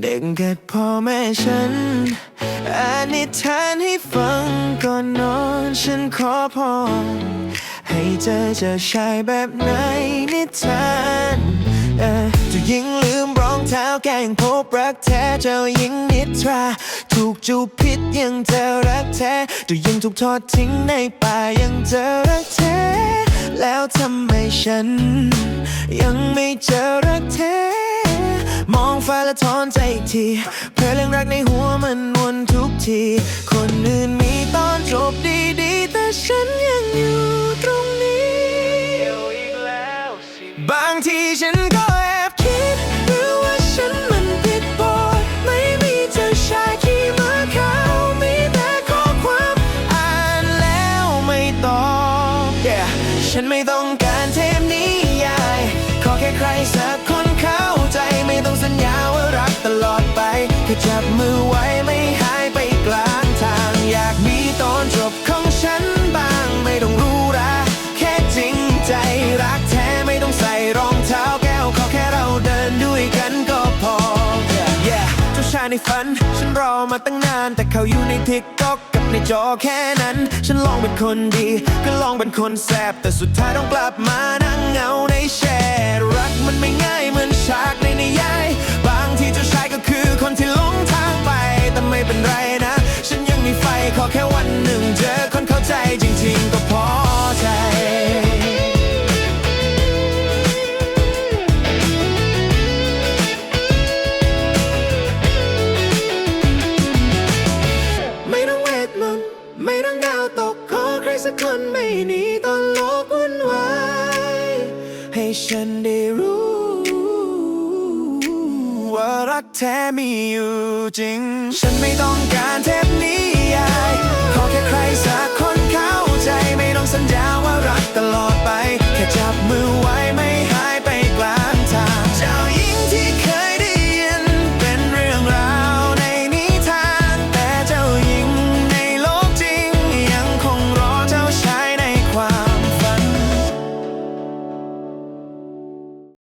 เด็กเกิดพ่อแม่ฉันอานิทานให้ฟังก่อนนอนฉันขอพรให้เจอเจอชายแบบไหนนิทานจะยิงลืมรองเท้าแกงพบรักแท้เจ้ายิงนิทรา ถูกจูบพิษยังเจอรักแท้จะยิงถูกทอดทิ้งในป่ายังเจอรักแท้ แล้วทำไมฉัน ยังไม่เจอ ถอนใจทีเพื่อเรื่องรักในหัวมันวนทุกที คนอื่นมีตอนจบดีๆ แต่ฉันยังอยู่ตรงนี้ บางทีฉันก็แอบคิดหรือว่าฉันมันผิดบทไม่มีเจ้าชายขี่ม้าขาวมีแต่ข้อความอ่านแล้วไม่ตอบ yeah. ฉันไม่ต้องการเทพนิยาย ขอแค่ใครสักคนเข้าใจไม่ต้องสัญญาว่า จับมือไว้ไม่หายไปกลางทาง อยากมีตอนจบของฉันบ้างไม่ต้องรู้ราแค่จริงใจรักแท้ไม่ต้องใส่รองเท้าแก้วขอแค่เราเดินด้วยกันก็พอ yeah เจ้าชายในฝัน ฉันรอมาตั้งนาน แต่เขาอยู่ในทิกตอกกับในจอแค่นั้น ฉันลองเป็นคนดี ก็ลองเป็นคนแสบแต่สุดท้ายต้องกลับมานั่งเหงาในแช ไม่ต้องดาวตกขอใครสักคนไม่หนีตอนโลกวุ่นวายให้ฉันได้รู้ ว่ารักแท้มีอยู่จริง ฉันไม่ต้องการเทปนี้